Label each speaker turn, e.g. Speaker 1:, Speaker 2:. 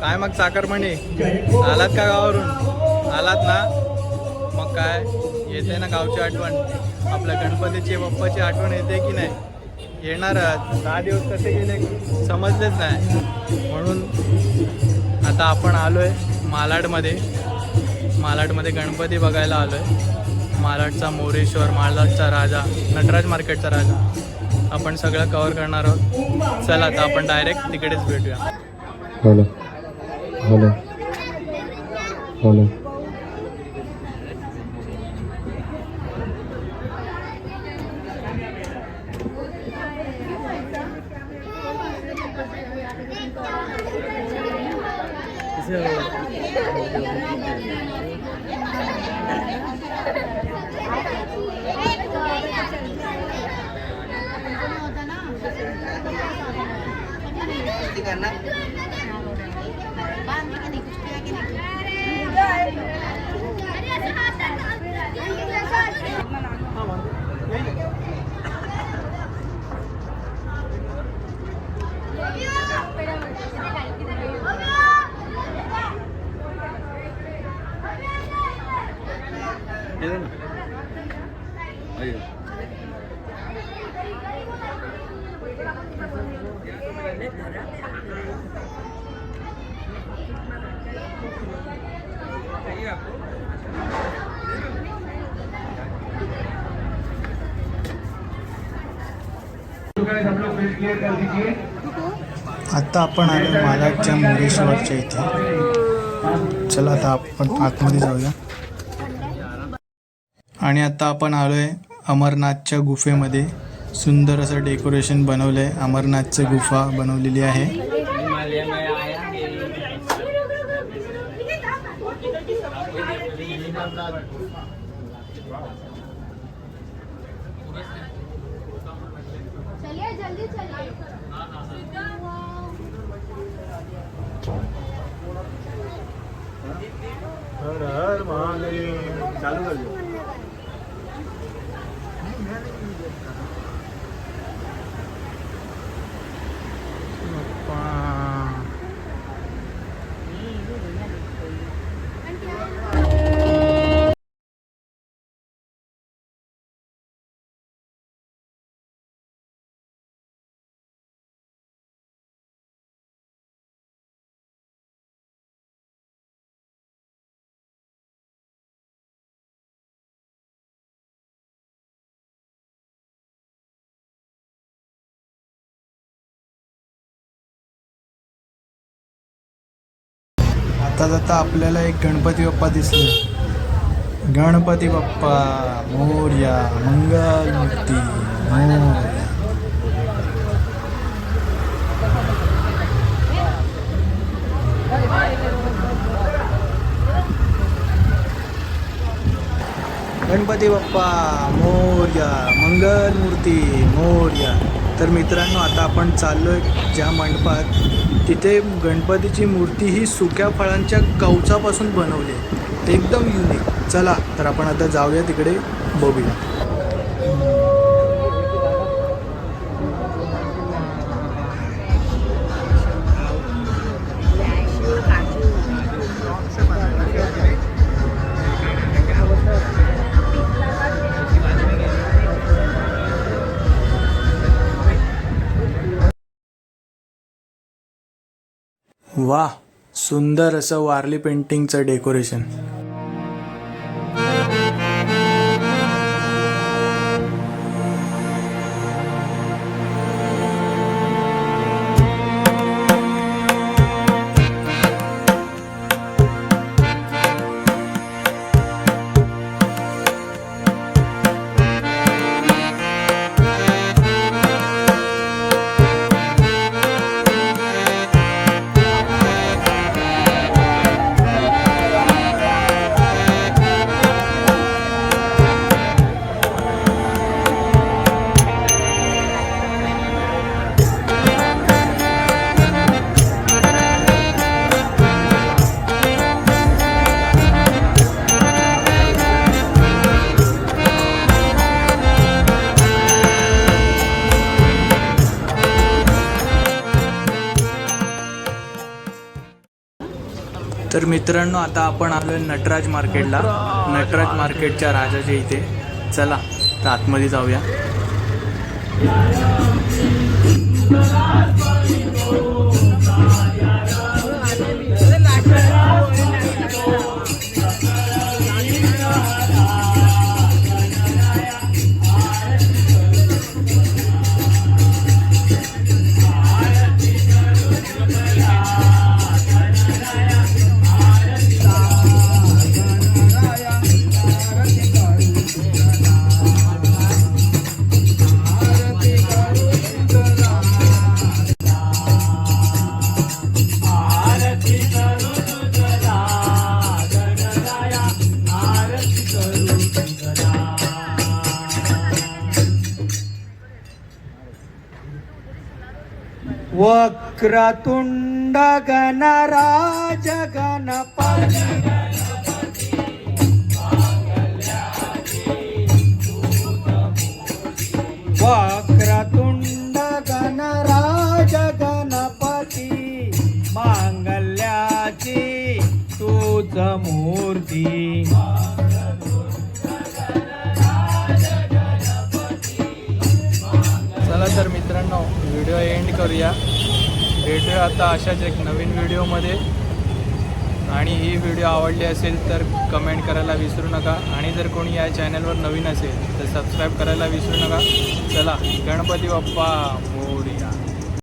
Speaker 1: काय मग साखरमणी आलात का गावावरून? आलात ना? मग काय? येते ना गावची आठवण. आपल्या गणपतीची बाप्पाची आठवण येते की नाही? येणारच दहा दिवस कसे गेले समजलेच नाही. म्हणून आता आपण आलोय मालाडमध्ये. मालाडमध्ये गणपती बघायला आलोय. मालाडचा मोरेश्वर मालाडचा राजा नटराज मार्केटचा राजा. आपण सगळं कवर करणार आहोत. चला आता आपण डायरेक्ट तिकडेच भेटूया.
Speaker 2: हो ভালো ভালো
Speaker 1: आता आपण आलो मालाडच्या मुरेश्वरच्या इथे. चला आता आपण आतमध्ये जाऊया. आणि आता आपण आलोय अमरनाथच्या गुफेमध्ये. सुंदर असं डेकोरेशन बनवलंय. अमरनाथची गुफा बनवलेली आहे.
Speaker 3: चलिए जल्दी चलिए।
Speaker 1: आता जाता आपल्याला एक गणपती बाप्पा दिसले. गणपती बाप्पा मोर्या मंगल मूर्ती मोर्या. गणपती बाप्पा मोर्या मंगल मूर्ती मोर्या. तर मित्रांनो आता आपण चाललो आहे ज्या मंडपात. तिथे गणपतीची मूर्ती ही सुक्या फळांच्या कवचापासून बनवली आहे. एकदम युनिक चला तर आपण आता जाऊया तिकडे बघूया. वा सुंदर असं वारली पेंटिंगचं डेकोरेशन तर मित्रांनो आता आपण आलोय नटराज मार्केटला. नटराज मार्केटच्या राजाच्या इथे. चला तर आतमध्ये जाऊया.
Speaker 4: वक्रतुंड गणराज गणपती वक्रतुंड गणराज गणपती मांगल्याची तूच मूर्ती.
Speaker 1: चला तर मित्रांनो व्हिडिओ एंड करूया. भेटूया आता अशाच एक नवीन व्हिडिओमध्ये. आणि ही व्हिडिओ आवडली असेल तर कमेंट करायला विसरू नका. आणि जर कोणी या चॅनलवर नवीन असेल तर सबस्क्राईब करायला विसरू नका. चला गणपती बाप्पा